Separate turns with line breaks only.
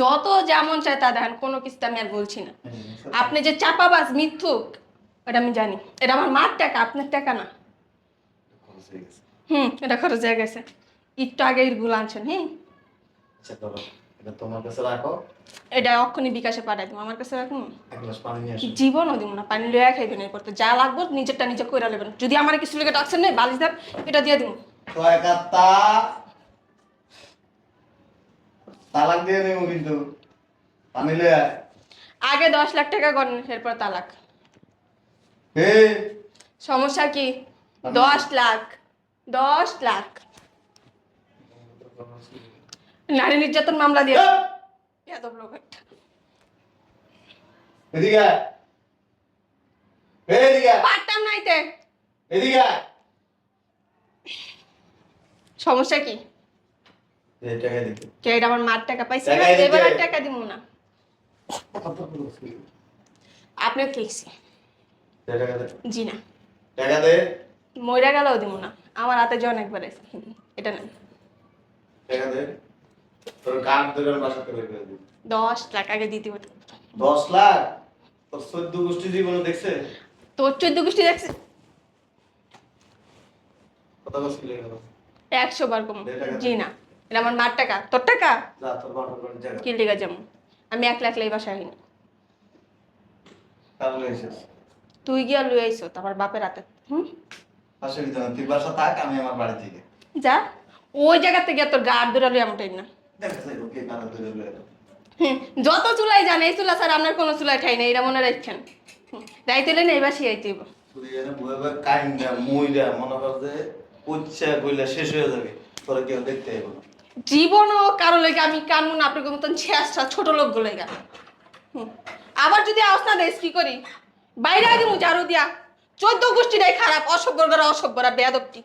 যত যেমন চায় তা দেখেন কোনো কিছুতে আমি আর বলছি না। আপনি যে চাপাবাজ মিথ্যুক এটা আমি জানি। এটা আমার মার টাকা আপনার টাকা না। হুম এটা খরচ হয়ে গেছে। একটু আগে গুলো আনছেন হ্যাঁ?
আচ্ছা এটা তোমার কাছে রাখো।
এটা অক্ষণি বিকাশে পাঠাই দিব। আমার কাছে রাখুন?
এক গ্লাস পানি নিয়ে আসো
জীবনও দিব না পানি লইয়া খাইবেন এরপর তো। যা লাগবে নিজেরটা নিজে কইরা নেবেন যদি আমার কিছু লেগে ডাকছেন নেই বালিশ দেন এটা দিয়ে দিব।
ছয় কাত্তা তালাক দিয়ে নেব কিন্তু। পানি লয়ে
আগে দশ লাখ টাকা করেন এরপর তালাক।
হে।
সমস্যা কি? দশ লাখ। দশ লাখ। নারী নির্যাতন মামলা দিয়ে। এত লোক একটা।
এদিকে। এদিকে।
পারতাম নাইতে
এদিকে
সমস্যা কি?
এই টাকা দিতে।
এটা আমার মার টাকা পাইছে না,
টাকা দিতে।
এবার আর টাকা দিব না।
কত খরচ হলো?
আপনি ঠিকছি
এই টাকা দে।
জি না।
টাকা দে।
মইরা গেলেও দিব না। আমার হাতে জন একবার এটা না
টাকা দে। তোর কার্ড ধরে আমি করে দিই
দশ লাখ আগে দিতে হতো
লাখ? তোর চোদ্দ গোষ্ঠী জীবনে দেখছে?
তোর গোষ্ঠী বার কম। জি না। এটা আমার মার টাকা। তোর টাকা? কি লেগে যেমন আমি এক লাখ লাই বাসায় হইনি তুই গিয়া লুই আইসো তারপর বাপের হাতে। হুম?
তুই বাসা থাক আমি আমার বাড়ি থেকে।
যা। ওই তোর গা দূরা লুই আমার টাইম না। যত চুলাই জানে এই চুলা স্যার আপনার কোনো চুলাই ঠাই নেই এটা মনে রাখছেন। রাইতে লেন বাসি আইতে
কাইন্দা মুইরা মনে কর যে কইলা শেষ হয়ে যাবে তোরা কেউ দেখতে আইব না।
জীবনও কারও লেগে, আমি কানুন আপনার মতন ছেঁচটা ছোট লোক লেগে। আবার যদি আসনা দেয় কি করি বাইরে আগে মু ঝাড়ু দিয়া। চোদ্দ গোষ্ঠীটাই খারাপ, অসভ্যরা অসভ্যরা, বেয়াদবটি।